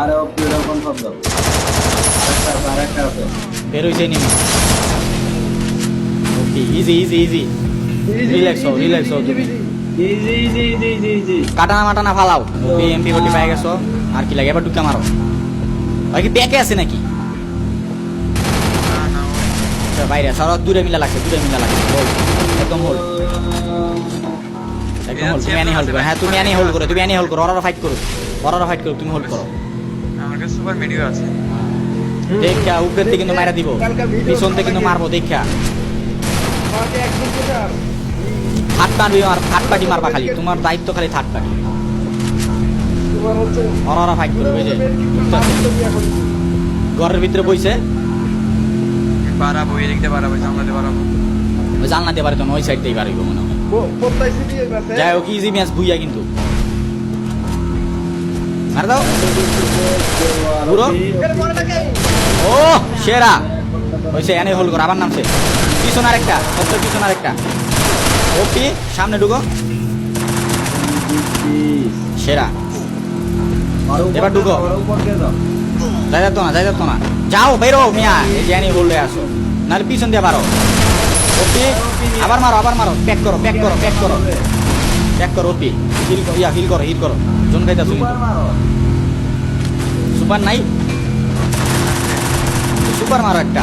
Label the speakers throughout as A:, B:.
A: আরে আরেকটা আরেকটা আছে।
B: বের okay easy easy easy relax হও রিল্যাক্স হও তুমি।
A: Easy easy easy easy easy
B: কাটানা মাটানা ফালাও। ওকে এমপি ফোর্টি পাই গেছো। আর কি লাগে? এবার ঢুকে মারো। ভাই কি ব্যাকে আছে নাকি? বাইরে সরদ দূরে মিলা লাগছে দূরে মিলা লাগছে। একদম হোল্ড তুমি অ্যানি হোল্ড করো। হ্যাঁ তুমি অ্যানি হোল্ড করো। তুমি অ্যানি হোল্ড করো। ওরা ফাইট করো। ওরা ফাইট করো। তুমি হোল্ড করো।
C: আমার সুপার মেডিও আছে।
B: দেখা উপরের থেকে কিন্তু মারা দিব। পিছন থেকে কিন্তু মারবো দেখা। থার্ড পার্টি মার থার্ড পার্টি মারবা খালি। তোমার দায়িত্ব খালি থার্ড পার্টি। ওরা ফাইট করবে যে। ঘরের ভিতরে বইছে। ওই জানলা দিয়ে পারে তো না, ওই সাইড দিয়ে পারিব মনে হয়। যাই হোক ইজি ম্যাচ ভুইয়া কিন্তু। মার দাও। পুরো ও, সেরা। হয়েছে এনে হোল করো, আবার নামছে। পিছন আরেকটা সত্য পিছন আরেকটা ওপি, সামনে ঢুকো। সেরা। এবার ঢুকো। যাই যাতো না, যাই যাতো না। যাও, বেরো, মিয়া। এই যে এনে হোল্ডে আসো। নাহলে পিছন দিয়ে পারো ওপি, আবার মারো আবার মারো। প্যাক করো প্যাক করো প্যাক করো। প্যাক করো, ওপি। হিল ইয়া হিল করো হিল করো। জোন খাইতেছো কিন্তু।
A: সুপার
B: নাই। সুপার মারো একটা।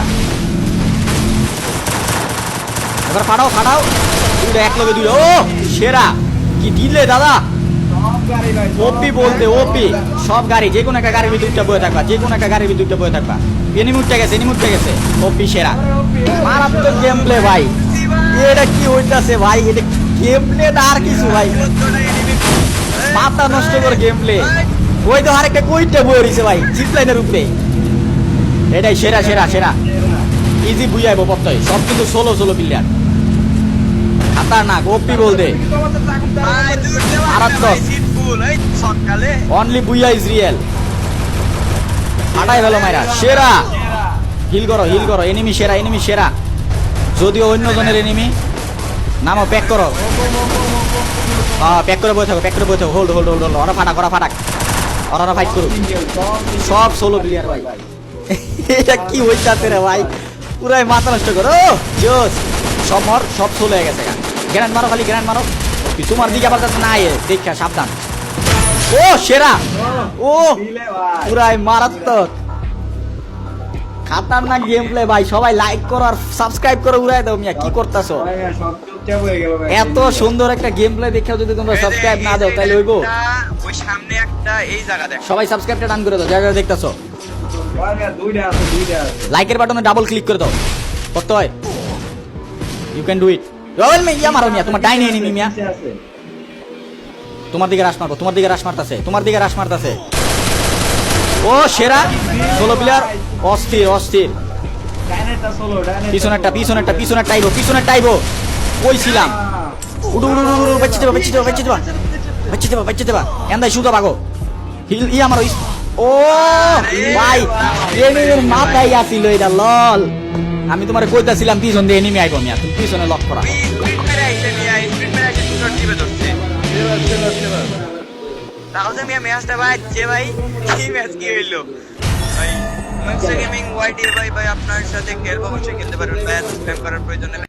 B: এবার ফাটাও ফাটাও। দুটো এক লগে দুটো। ও, সেরা। কি দিলে দাদা? ওপি বলতে ওপি সব গাড়ি, যে কোনো একটা গাড়ির ভিতরে বয়ে থাকবা, যে কোনো একটা গাড়ির ভিতরে বয়ে থাকবা। এনিমি উঠে গেছে এনিমি উঠে গেছে। ওপি সেরা। মারাত্মক গেম প্লে ভাই। এটা কি হইতাছে ভাই? এটা গেম প্লে আর কিছু ভাই। মাথা নষ্ট করে গেম প্লে ওই তো আরেকটা কইতে বয়ে রইছে ভাই, জিপ লাইনের উপরে। এটাই সেরা সেরা সেরা। ইজি বুঝাইব প্রত্যয়, সব কিন্তু ষোলো ষোলো প্লেয়ার খাতারনাক ওপি বলতে মারাত্মক। অনলি বুইয়া ইজ রিয়েল আটাই ভালো মাইরা, সেরা। হিল করো হিল করো এনিমি সেরা এনিমি সেরা। যদিও অন্য জনের এনিমি নামো প্যাক করো। প্যাক করে বসে থাকো প্যাক করে বসে থাকো। হোল্ড হোল্ড হোল্ড হোল্ড ওরা ফাটাক ওরা ফাটাক। ওরা ফাইট করুক।
A: সব
B: ষোলো প্লেয়ার ভাই। এটা কি হইতাছে রে ভাই? পুরাই মাথা নষ্ট করো। জোস। সব ষোলো হয়ে গেছে গ্র্যান্ড মারো খালি গ্র্যান্ড মারো। তোমার দিকে আবার নাই দেখা, সাবধান। ও, সেরা। ও, পুরাই মারাত্মক। খাতারনাক গেম প্লে ভাই। সবাই লাইক করো আর সাবস্ক্রাইব করে, উড়াই দাও মিয়া। কি করতাছো?
A: হয়ে
B: এত সুন্দর একটা গেম প্লে দেখেও যদি তোমরা সাবস্ক্রাইব না দাও তাহলে হইবো।
C: ওই সামনে একটা এই জায়গা দেখ।
B: সবাই সাবস্ক্রাইবটা ডান করে দাও যা দেখতাছো।
A: ভাই, ভাই, দুইটা আছে দুইটা আছে।
B: লাইকের বাটনে ডাবল ক্লিক করে দাও। করতে হয়। You can do it royal May yeah মারো মিয়া তোমার ডাইনে এনিমি মিয়া। তোমার দিকে রাশ মারবো তোমার দিকে রাশ মারতাছে তোমার দিকে রাশ মারতাছে। ও সেরা। ষোলো প্লেয়ার অস্থির অস্থির।
A: solo, ডাইনেরটা
B: পিছনেরটা। পিছনেরটা পিছনের টাইবো পিছনের টাইবো কই ছিলাম উডু উডু উডু উডু বাচ্চা দেবা বাচ্চা দেবা বাচ্চা দেবা। বাচ্চা দেবা বাচ্চা দেবা। এন্দাই শুধু ভাগো হিল, ই আমার ওই- ও, ভাই, এনিমির মাথায় আসিল এটা, লল। আমি তোমারে কইতাছিলাম, পিছন দিয়ে এনিমি আইবো মিয়া, তুমি পিছনে লক করা।
C: তাহলে মিয়া ভাই ভাই কি ম্যাচ কি হইল? ভাই মনস্টার গেমিং ভাই ভাই, আপনার সাথে খেলব খেলতে পারবেন। ভাই সাবস্ক্রাইব করার প্রয়োজন